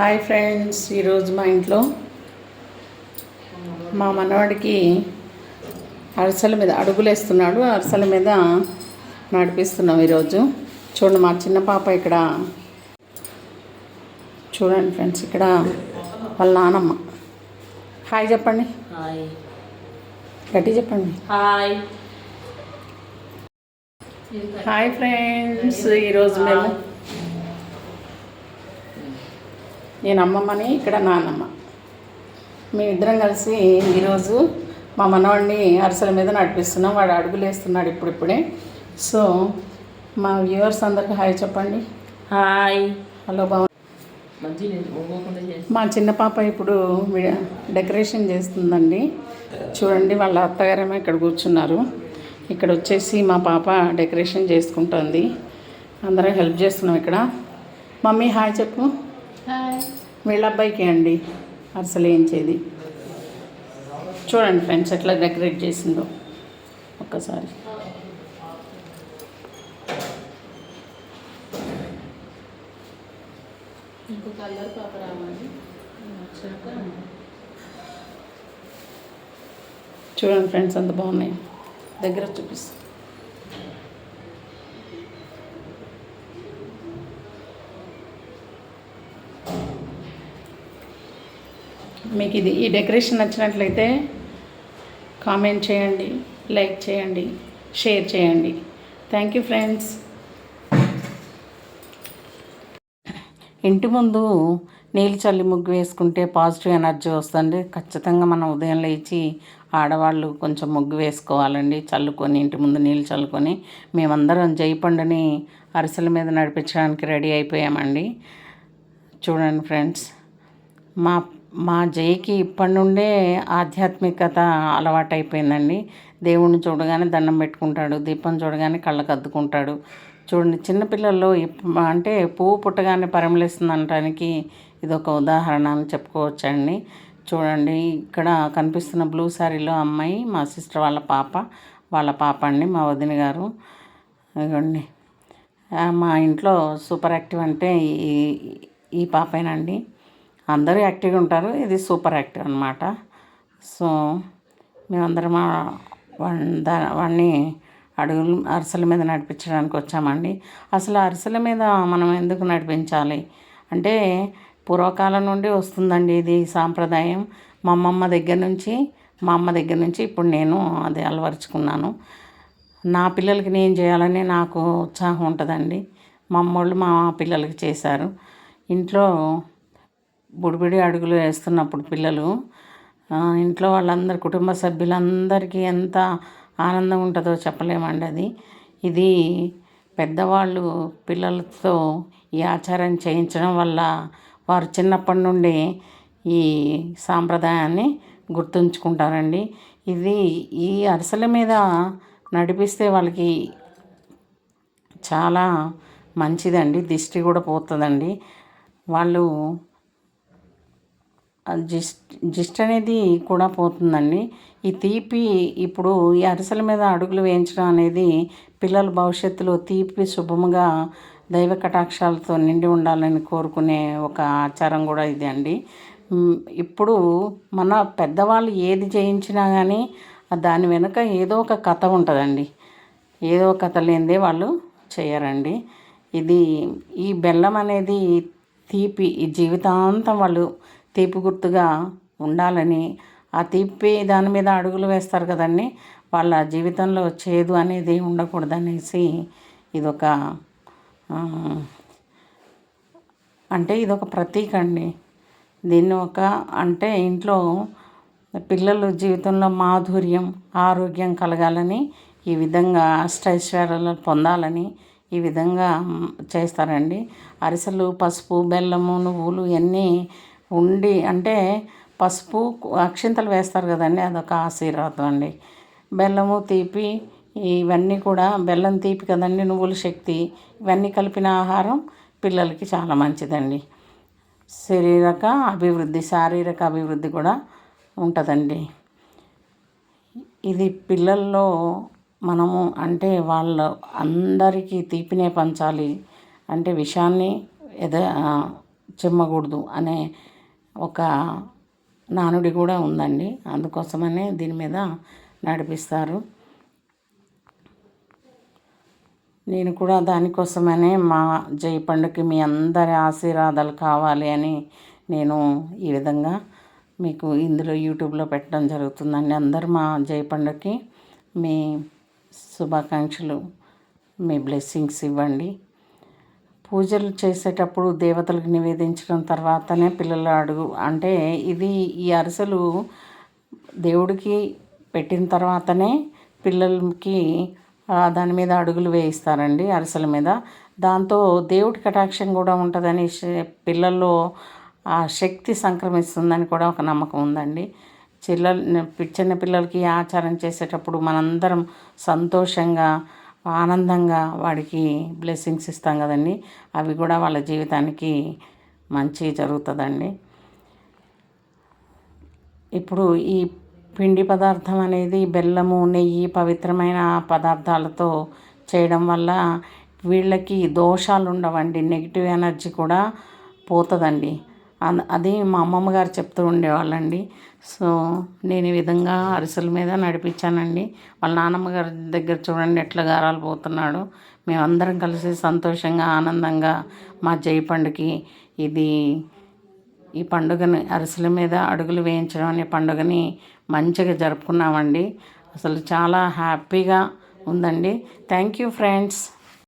Hi friends ఈరోజు మా ఇంట్లో మా మనవాడికి అరసల మీద అడుగులేస్తున్నాడు. అరసల మీద నడిపిస్తున్నాం ఈరోజు. చూడండి మా చిన్న పాప ఇక్కడ చూడండి ఫ్రెండ్స్ ఇక్కడ వాళ్ళ నానమ్మ. హాయ్ చెప్పండి. హాయ్. గట్టి చెప్పండి. హాయ్. హాయ్ ఫ్రెండ్స్ ఈరోజు మేము నేను అమ్మమ్మని ఇక్కడ నాన్నమ్మ మేమిద్దరం కలిసి ఈరోజు మా మనవాడిని అరసల మీద నడిపిస్తున్నాం. వాడు అడుగులు వేస్తున్నాడు ఇప్పుడిప్పుడే. సో మా వ్యూవర్స్ అందరికి హాయ్ చెప్పండి. హాయ్. హలో చేసి మా చిన్న పాప ఇప్పుడు డెకరేషన్ చేస్తుందండి. చూడండి వాళ్ళ అత్తగారేమో ఇక్కడ కూర్చున్నారు. ఇక్కడ వచ్చేసి మా పాప డెకరేషన్ చేసుకుంటుంది. అందరం హెల్ప్ చేస్తున్నాం ఇక్కడ. మమ్మీ హాయ్ చెప్పు. వీళ్ళ అబ్బాయికి అండి అసలు ఏంచేది చూడండి ఫ్రెండ్స్ ఎట్లా డెకరేట్ చేసిందో ఒక్కసారి. చూడండి ఫ్రెండ్స్ అంత బాగున్నాయి. దగ్గర చూపిస్తా. మీకు ఇది ఈ డెకరేషన్ నచ్చినట్లయితే కామెంట్ చేయండి లైక్ చేయండి షేర్ చేయండి. థ్యాంక్ యూ ఫ్రెండ్స్ ఇంటి ముందు నీళ్ళు చల్లి ముగ్గు వేసుకుంటే పాజిటివ్ ఎనర్జీ వస్తుంది. ఖచ్చితంగా మనం ఉదయం లేచి ఆడవాళ్ళు కొంచెం ముగ్గు వేసుకోవాలండి. చల్లుకొని ఇంటి ముందు నీళ్ళు చల్లుకొని మేమందరం జైపండుని అరిసెల మీద నడిపించడానికి రెడీ అయిపోయామండి. చూడండి ఫ్రెండ్స్ మా మా జైకి ఇప్పటి నుండే ఆధ్యాత్మికత అలవాటైపోయిందండి. దేవుణ్ణి చూడగానే దండం పెట్టుకుంటాడు దీపం చూడగానే కళ్ళకు అద్దుకుంటాడు. చూడండి చిన్నపిల్లల్లో ఇప్- అంటే పువ్వు పుట్టగానే పరిమళిస్తుంది అనడానికి ఇది ఒక ఉదాహరణ అని చెప్పుకోవచ్చండి. చూడండి ఇక్కడ కనిపిస్తున్న బ్లూ శారీలో అమ్మాయి మా సిస్టర్ వాళ్ళ పాప వాళ్ళ పాప అండి మా వదిన గారు. ఇదిగోండి మా ఇంట్లో సూపర్ యాక్టివ్ అంటే ఈ ఈ పాపేనండి. అందరూ యాక్టివ్గా ఉంటారు. ఇది సూపర్ యాక్టివ్ అనమాట సో మేమందరం వన్ వాడిని అడుగులు అరిసెల మీద నడిపించడానికి వచ్చామండి. అసలు అరిసెల మీద మనం ఎందుకు నడిపించాలి? అంటే పూర్వకాలం నుండి వస్తుందండి ఇది సాంప్రదాయం. మా అమ్మమ్మ దగ్గర నుంచి మా అమ్మ దగ్గర నుంచి ఇప్పుడు నేను అది అలవరుచుకున్నాను. నా పిల్లలకి నేను చేయాలని నాకు ఉత్సాహం ఉంటుందండి. మా అమ్మోళ్ళు మా పిల్లలకి చేశారు. ఇంట్లో బుడిబిడి అడుగులు వేస్తున్నప్పుడు పిల్లలు ఇంట్లో వాళ్ళందరి కుటుంబ సభ్యులందరికీ ఎంత ఆనందం ఉంటుందో చెప్పలేమండి అది. ఇది పెద్దవాళ్ళు పిల్లలతో ఈ ఆచారం చేయించడం వల్ల వారు చిన్నప్పటి నుండి ఈ సాంప్రదాయాన్ని గుర్తుంచుకుంటారండి. ఇది ఈ అరిసెల మీద నడిపిస్తే వాళ్ళకి చాలా మంచిదండి దిష్టి కూడా పోతుందండి. వాళ్ళు జిస్ట్ జిస్ట్ అనేది కూడా పోతుందండి. ఈ తీపి ఇప్పుడు ఈ అరిసెల మీద అడుగులు వేయించడం అనేది పిల్లల భవిష్యత్తులో తీపి శుభముగా దైవ కటాక్షాలతో నిండి ఉండాలని కోరుకునే ఒక ఆచారం కూడా ఇది అండి. ఇప్పుడు మన పెద్దవాళ్ళు ఏది చేయించినా కానీ దాని వెనుక ఏదో ఒక కథ ఉంటుందండి. ఏదో కథ లేనిదే వాళ్ళు చేయరండి. ఇది ఈ బెల్లం అనేది తీపి ఈ జీవితాంతం వాళ్ళు తీపి గుర్తుగా ఉండాలని. ఆ తీపి దాని మీద అడుగులు వేస్తారు కదండి. వాళ్ళ జీవితంలో చేదు అనేది ఉండకూడదనేసి ఇదొక అంటే ఇదొక ప్రతీక అండి. దీన్ని ఒక అంటే ఇంట్లో పిల్లలు జీవితంలో మాధుర్యం ఆరోగ్యం కలగాలని ఈ విధంగా అష్టైశ్వర్యాలు పొందాలని ఈ విధంగా చేస్తారండి. అరిసెలు పసుపు బెల్లము నువ్వులు ఇవన్నీ ఉండి అంటే పసుపు అక్షింతలు వేస్తారు కదండి అదొక ఆశీర్వాదం అండి. బెల్లము తీపి ఇవన్నీ కూడా బెల్లం తీపి కదండి నువ్వుల శక్తి ఇవన్నీ కలిపిన ఆహారం పిల్లలకి చాలా మంచిదండి. శరీరక అభివృద్ధి శారీరక అభివృద్ధి కూడా ఉంటుందండి. ఇది పిల్లల్లో మనము అంటే వాళ్ళ అందరికీ తీపినే పంచాలి అంటే విషాన్ని ఎద చెమ్మకూడదు అనే ఒక నానుడి కూడా ఉందండి. అందుకోసమనే దీని మీద నడిపిస్తారు. నేను కూడా దానికోసమనే మా జై పండుగకి మీ అందరి ఆశీర్వాదాలు కావాలి అని నేను ఈ విధంగా మీకు ఇందులో యూట్యూబ్లో పెట్టడం జరుగుతుందండి. అందరు మా జై పండుగకి మీ శుభాకాంక్షలు మీ బ్లెస్సింగ్స్ ఇవ్వండి. పూజలు చేసేటప్పుడు దేవతలకు నివేదించడం తర్వాతనే పిల్లలు అడుగు అంటే ఇది ఈ అరిసెలు దేవుడికి పెట్టిన తర్వాతనే పిల్లలకి దాని మీద అడుగులు వేయిస్తారండి అరిసెల మీద. దాంతో దేవుడి కటాక్షం కూడా ఉంటుందని పిల్లల్లో ఆ శక్తి సంక్రమిస్తుందని కూడా ఒక నమ్మకం ఉందండి. చిల్ల చిన్న పిల్లలకి ఆచారం చేసేటప్పుడు మనందరం సంతోషంగా ఆనందంగా వాడికి బ్లెస్సింగ్స్ ఇస్తాం కదండి. అవి కూడా వాళ్ళ జీవితానికి మంచి జరుగుతుందండి. ఇప్పుడు ఈ పిండి పదార్థం అనేది బెల్లము నెయ్యి పవిత్రమైన పదార్థాలతో చేయడం వల్ల వీళ్ళకి దోషాలు ఉండవండి నెగిటివ్ ఎనర్జీ కూడా పోతుందండి. అది మా అమ్మమ్మ గారు చెప్తూ ఉండేవాళ్ళండి. సో నేను ఈ విధంగా అరిసెల మీద నడిపించానండి. వాళ్ళ నాన్నమ్మ గారి దగ్గర చూడండి ఎట్లా గారాలు పోతున్నాడు. మేమందరం కలిసి సంతోషంగా ఆనందంగా మా జై పండుగకి ఇది ఈ పండుగని అరిసెల మీద అడుగులు వేయించడం అనే పండుగని మంచిగా జరుపుకున్నామండి. అసలు చాలా హ్యాపీగా ఉందండి. Thank you friends.